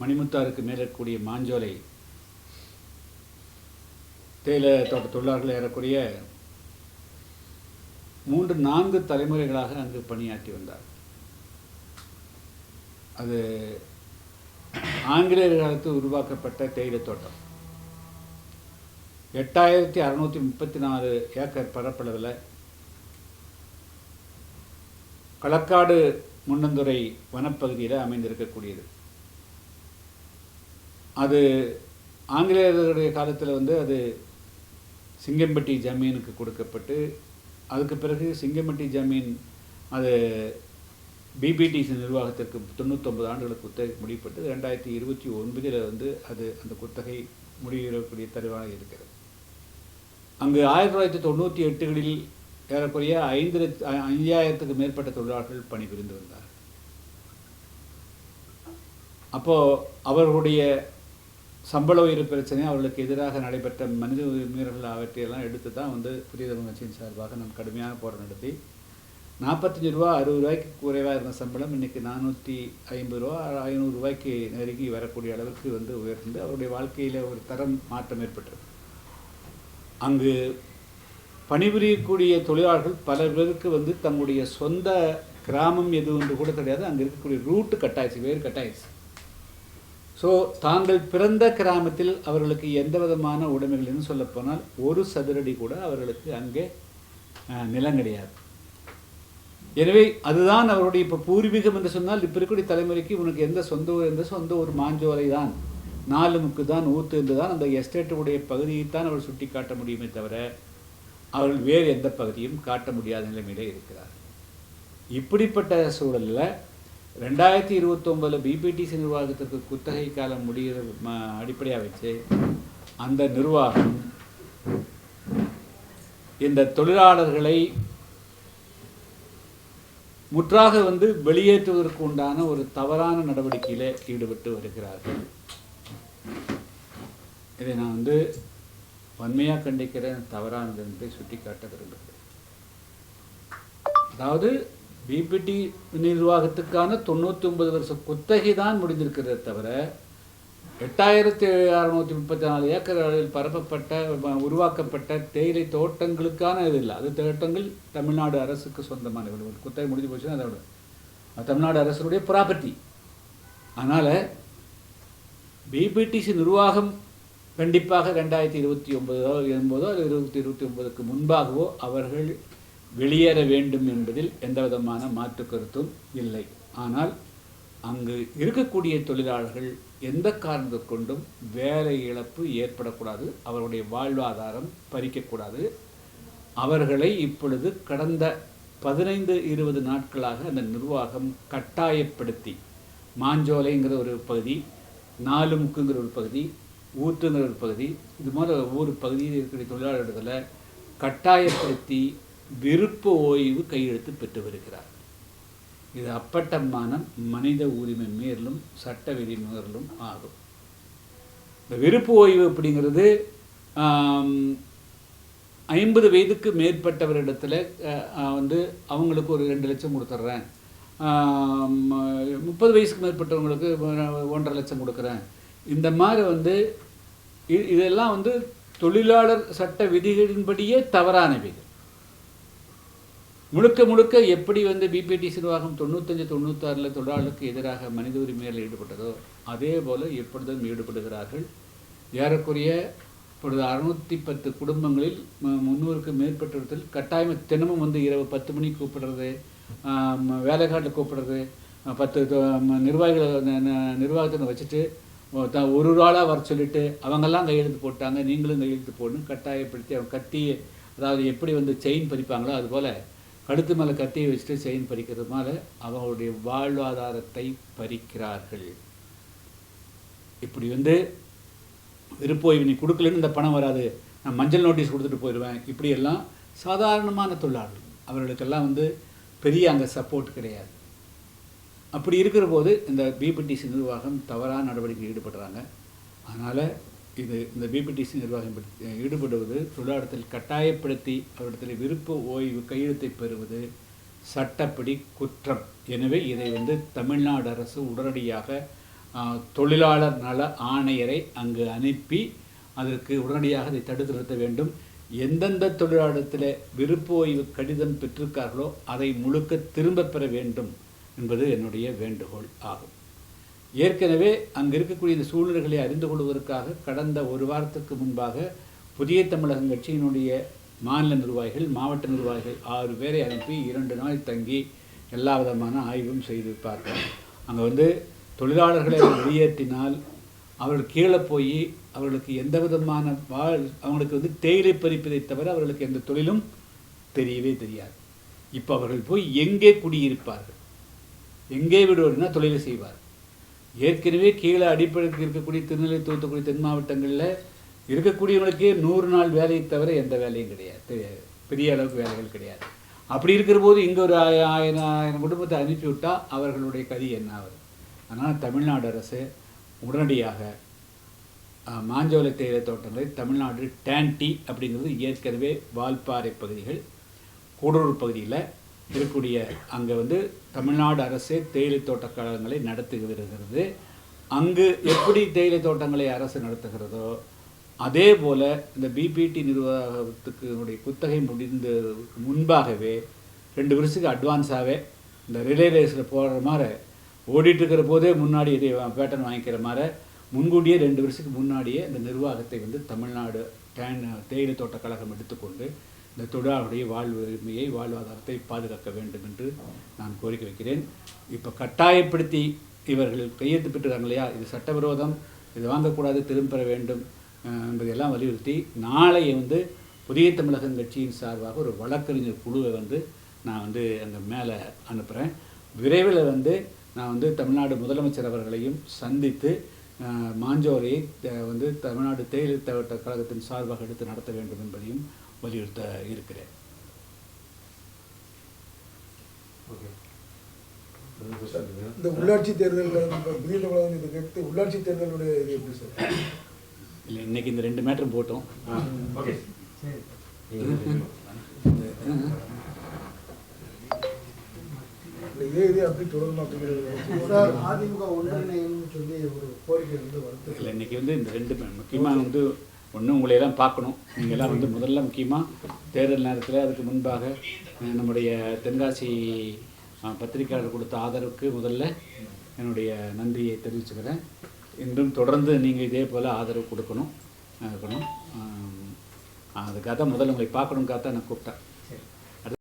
மணிமுத்தாருக்கு மேலே இருக்கக்கூடிய மாஞ்சோலை தேயிலை தோட்ட தொழிலாளர்கள் ஏறக்கூடிய மூன்று நான்கு தலைமுறைகளாக அங்கு பணியாற்றி வந்தார். அது ஆங்கிலேயர் காலத்தில் உருவாக்கப்பட்ட தேயிலை தோட்டம். எட்டாயிரத்தி அறநூற்றி முப்பத்தி நாலு ஏக்கர் பரப்பளவில் களக்காடு முன்னந்துறை வனப்பகுதியில் அமைந்திருக்கக்கூடியது. அது ஆங்கிலேயர்களுடைய காலத்தில் வந்து அது சிங்கம்பட்டி ஜமீனுக்கு கொடுக்கப்பட்டு அதுக்கு பிறகு சிங்கம்பட்டி ஜமீன் அது பிபிடிசி நிர்வாகத்திற்கு தொண்ணூத்தொம்பது ஆண்டுகளுக்கு குத்தகை முடிப்பட்டு ரெண்டாயிரத்தி இருபத்தி ஒன்பதில் வந்து அது அந்த குத்தகை முடிவிடக்கூடிய தருவாக இருக்கிறது. அங்கு ஆயிரத்தி தொள்ளாயிரத்தி தொண்ணூற்றி எட்டுகளில் ஏறக்குறைய ஐந்து லட்ச ஐயாயிரத்துக்கு மேற்பட்ட தொழிலாளர்கள் பணிபுரிந்து வந்தார் அப்போது அவர்களுடைய சம்பள உயர்வு பிரச்சனை அவர்களுக்கு எதிராக நடைபெற்ற மனித உரிமை மீறல்கள் அவற்றையெல்லாம் எடுத்து தான் வந்து புதிய தமிழ் கட்சியின் சார்பாக நாம் கடுமையான போராட்டம் நடத்தி. நாற்பத்தஞ்சு ரூபா அறுபது ரூபாய்க்கு குறைவாக இருந்த சம்பளம் இன்றைக்கி நானூற்றி ஐம்பது ரூபா ஐநூறு ரூபாய்க்கு நெருங்கி வரக்கூடிய அளவுக்கு வந்து உயர்ந்து அவருடைய வாழ்க்கையில் ஒரு தரம் மாற்றம் ஏற்பட்டது. அங்கு பணிபுரியக்கூடிய தொழிலாளர்கள் பல பேருக்கு வந்து தங்களுடைய சொந்த கிராமம் எது என்று கூட கிடையாது அங்கே இருக்கக்கூடிய ரூட்டு கட்டாயிடுச்சு வேறு கட்டாயிடுச்சு. ஸோ தாங்கள் பிறந்த கிராமத்தில் அவர்களுக்கு எந்த விதமான உடைமைகள் என்று சொல்லப்போனால் ஒரு சதுரடி கூட அவர்களுக்கு அங்கே நிலம் கிடையாது. எனவே அதுதான் அவருடைய இப்போ பூர்வீகம் என்று சொன்னால் இப்போ இருக்கக்கூடிய தலைமுறைக்கு உனக்கு எந்த சொந்த ஊர் எந்த சொந்த ஊர் மாஞ்சோலை தான் நாலு முக்கு தான் ஊத்து என்று தான் அந்த எஸ்டேட்டுடைய பகுதியைத்தான் அவர் சுட்டி காட்ட முடியுமே தவிர அவர்கள் வேறு எந்த பகுதியும் காட்ட முடியாத நிலைமையிலே இருக்கிறார் இப்படிப்பட்ட சூழலில் ரெண்டாயிரத்தி இருபத்தொம்பதில் பிபிடிசி நிர்வாகத்திற்கு குத்தகை காலம் முடிகிற அடிப்படையாக வச்சு அந்த நிர்வாகம் இந்த தொழிலாளர்களை முற்றாக வந்து வெளியேற்றுவதற்கு உண்டான ஒரு தவறான நடவடிக்கையில் ஈடுபட்டு வருகிறார்கள். இதை நான் வந்து வன்மையாக கண்டிக்கிறேன் தவறானது என்று சுட்டிக்காட்ட விரும்புகிறேன். அதாவது பிபிடி நிர்வாகத்துக்கான தொண்ணூற்றி ஒன்பது வருஷ குத்தகை தான் முடிந்திருக்கிறதே தவிர எட்டாயிரத்தி அறநூற்றி முப்பத்தி நாலு ஏக்கர் அளவில் பரப்பப்பட்ட உருவாக்கப்பட்ட தேயிலை தோட்டங்களுக்கான இது இல்லை. அது தோட்டங்கள் தமிழ்நாடு அரசுக்கு சொந்தமான ஒரு ஒரு குத்தகை முடிஞ்சு போச்சுன்னா அதோட தமிழ்நாடு அரசனுடைய ப்ராப்பர்ட்டி அதனால் பிபிடிசி நிர்வாகம் கண்டிப்பாக ரெண்டாயிரத்தி இருபத்தி ஒன்பதோ எண்பதோ அல்லது இருபத்தி இருபத்தி ஒன்பதுக்கு முன்பாகவோ அவர்கள் வெளியேற வேண்டும் என்பதில் எந்த விதமான மாற்று கருத்தும் இல்லை. ஆனால் அங்கு இருக்கக்கூடிய தொழிலாளர்கள் எந்த காரணத்தை கொண்டும் வேலை இழப்பு ஏற்படக்கூடாது அவருடைய வாழ்வாதாரம் பறிக்கக்கூடாது. அவர்களை இப்பொழுது கடந்த பதினைந்து இருபது நாட்களாக அந்த நிர்வாகம் கட்டாயப்படுத்தி மாஞ்சோலைங்கிற ஒரு பகுதி நாலுமுக்குங்கிற ஒரு பகுதி ஊத்துங்கிற ஒரு பகுதி இது மாதிரி ஒவ்வொரு பகுதியில் இருக்கக்கூடிய தொழிலாளர்களை கட்டாயப்படுத்தி விருப்ப ஓய்வு கையெழுத்து பெற்று வருகிறார். இது அப்பட்டமான மனித உரிமை மீறலும் சட்ட விதி மீறலும் ஆகும். இந்த விருப்ப ஓய்வு அப்படிங்கிறது ஐம்பது வயதுக்கு மேற்பட்டவரிடத்துல வந்து அவங்களுக்கு ஒரு ரெண்டு லட்சம் கொடுத்துட்றேன் முப்பது வயசுக்கு மேற்பட்டவங்களுக்கு ஒன்றரை லட்சம் கொடுக்குறேன். இந்த மாதிரி வந்து இதெல்லாம் வந்து தொழிலாளர் சட்ட விதிகளின்படியே தவறானவைகள் முழுக்க முழுக்க எப்படி வந்து பிபிடிசி நிர்வாகம் தொண்ணூத்தஞ்சு தொண்ணூத்தாறில் தொழிலாளர்களுக்கு எதிராக மனித உரிமையில் ஈடுபட்டதோ அதே போல் எப்பொழுதும் ஈடுபடுகிறார்கள். ஏறக்குறைய இப்பொழுது அறுநூற்றி பத்து குடும்பங்களில் மு- முந்நூறுக்கு மேற்பட்டவர்கள் கட்டாயம் தினமும் வந்து இரவு பத்து மணிக்கு கூப்பிடுறது வேலைக்காட்டில் கூப்பிடுறது பத்து ம- நிர்வாகிகளை ந- நிர்வாகத்தை வச்சுட்டு தான் த- ஒரு ஒரு ஆளாக வர சொல்லிட்டு அவங்கெல்லாம் கையெழுத்து போட்டாங்க நீங்களும் கையெழுத்து போடணும் கட்டாயப்படுத்தி அவங்க கட்டி அதாவது எப்படி வந்து செயின் பறிப்பாங்களோ அதுபோல் கழுத்து மேலே கத்தியை வச்சுட்டு செயின் பறிக்கிறதுனால அவங்களுடைய வாழ்வாதாரத்தை பறிக்கிறார்கள். இப்படி வந்து விருப்போய்வு நீ கொடுக்கலன்னு இந்த பணம் வராது. நான் மஞ்சள் நோட்டீஸ் கொடுத்துட்டு போயிடுவேன். இப்படியெல்லாம் சாதாரணமான தொழிலாளர்கள். அவர்களுக்கெல்லாம் வந்து பெரிய அங்கே சப்போர்ட் கிடையாது. அப்படி இருக்கிற போது இந்த பிபிடிசி நிர்வாகம் தவறான நடவடிக்கை ஈடுபடுறாங்க. அதனால் இது இந்த பிபிடிசி நிர்வாகம் ஈடுபடுவது தொழிலாளத்தில் கட்டாயப்படுத்தி அவரிடத்தில் விருப்ப ஓய்வு கையெழுத்தை பெறுவது சட்டப்படி குற்றம். எனவே இதை வந்து தமிழ்நாடு அரசு உடனடியாக தொழிலாளர் நல ஆணையரை அங்கு அனுப்பி அதற்கு உடனடியாக அதை தடுத்து நிறுத்த வேண்டும். எந்தெந்த தொழிலாளத்தில் விருப்ப ஓய்வு கடிதம் பெற்றிருக்கார்களோ அதை முழுக்க திரும்ப பெற வேண்டும் என்பது என்னுடைய வேண்டுகோள் ஆகும். ஏற்கனவே அங்கு இருக்கக்கூடிய இந்த சூழ்நிலைகளை அறிந்து கொள்வதற்காக கடந்த ஒரு வாரத்துக்கு முன்பாக புதிய தமிழகம் கட்சியினுடைய மாநில நிர்வாகிகள் மாவட்ட நிர்வாகிகள் ஆறு பேரை அனுப்பி இரண்டு நாள் தங்கி எல்லா விதமான ஆய்வும் செய்திருப்பார்கள். அங்கே வந்து தொழிலாளர்களை வெளியேற்றினால் அவர்கள் கீழே போய் அவர்களுக்கு எந்த விதமான வாழ் அவங்களுக்கு வந்து தேயிலை பறிப்பதை தவிர அவர்களுக்கு எந்த தொழிலும் தெரியவே தெரியாது. இப்போ அவர்கள் போய் எங்கே குடியிருப்பார்கள்? எங்கே விடுவார்னா தொழிலை செய்வார் ஏற்கனவே கீழே அடிப்படைக்கு இருக்கக்கூடிய திருநெல்வேலி தூத்துக்குடி தென் மாவட்டங்களில் இருக்கக்கூடியவங்களுக்கே நூறு நாள் வேலையை தவிர எந்த வேலையும் கிடையாது. பெரிய அளவுக்கு வேலைகள் கிடையாது. அப்படி இருக்கிற போது இங்கே ஒரு ஆயிரம் ஆயிரம் குடும்பத்தை அனுப்பிவிட்டா அவர்களுடைய கதி என்ன ஆகுது? அதனால் தமிழ்நாடு அரசு உடனடியாக மாஞ்சோலை தேயிலை தோட்டங்களை தமிழ்நாடு டேன்டி அப்படிங்கிறது ஏற்கனவே வால்பாறை பகுதிகள் கூடலூர் பகுதியில் இருக்கக்கூடிய அங்கே வந்து தமிழ்நாடு அரசே தேயிலை தோட்ட கழகங்களை நடத்தி அங்கு எப்படி தேயிலை தோட்டங்களை அரசு நடத்துகிறதோ அதே போல் இந்த பிபிடி நிர்வாகத்துக்கு உடைய குத்தகை முடிந்த முன்பாகவே ரெண்டு வருஷத்துக்கு அட்வான்ஸாகவே இந்த ரிலே ரேஸில் போடுற மாதிரி ஓடிட்டுருக்கிற போதே முன்னாடி இதை பேட்டன் வாங்கிக்கிற மாதிரி முன்கூட்டியே ரெண்டு வருஷத்துக்கு முன்னாடியே இந்த நிர்வாகத்தை வந்து தமிழ்நாடு டேன் தேயிலை தோட்ட கழகம் எடுத்துக்கொண்டு இந்த தொழிலாளருடைய வாழ்வு உரிமையை வாழ்வாதாரத்தை பாதுகாக்க வேண்டும் என்று நான் கோரிக்கை வைக்கிறேன். இப்போ கட்டாயப்படுத்தி இவர்கள் கையெழுத்து பெற்றுறாங்க இல்லையா? இது சட்டவிரோதம். இது வாங்கக்கூடாது திரும்ப பெற வேண்டும் என்பதையெல்லாம் வலியுறுத்தி நாளை வந்து புதிய தமிழகம் கட்சியின் சார்பாக ஒரு வழக்கறிஞர் குழுவை வந்து நான் வந்து அந்த மேலே அனுப்புகிறேன் விரைவில் வந்து நான் வந்து தமிழ்நாடு முதலமைச்சர் அவர்களையும் சந்தித்து அஹ், மாஞ்சோரையை வந்து தமிழ்நாடு தேயிலை கழகத்தின் சார்பாக எடுத்து நடத்த வேண்டும் என்பதையும் வலியுறுத்த இருக்கிறேன். இந்த உள்ளாட்சி தேர்தலில் தமிழகம் இது கேட்டு உள்ளாட்சி தேர்தலுடைய இது எப்படி சார்? இல்லை இன்னைக்கு இந்த ரெண்டு மேட்டரும் போட்டோம். ஓகே. இல்லை இதே இதே அப்படி தொடரணும் அப்படிங்கிறது சார் அதிமுக ஒன்றிணைன்னு சொல்லி ஒரு கோரிக்கை வந்து வருது இல்லை இன்னைக்கு வந்து இந்த ரெண்டு முக்கியமாக வந்து ஒன்று உங்களையெல்லாம் பார்க்கணும். நீங்கள்லாம் வந்து முதல்ல முக்கியமாக தேர்தல் நேரத்தில் அதுக்கு முன்பாக நம்முடைய தென்காசி பத்திரிகையாளர் கொடுத்த ஆதரவுக்கு முதல்ல என்னுடைய நன்றியை தெரிவிச்சுக்கிறேன். இன்றும் தொடர்ந்து நீங்கள் இதே போல் ஆதரவு கொடுக்கணும் இருக்கணும். அதுக்காக தான் முதல்ல உங்களை பார்க்கணுங்காக தான் நான் கூப்பிட்டேன்.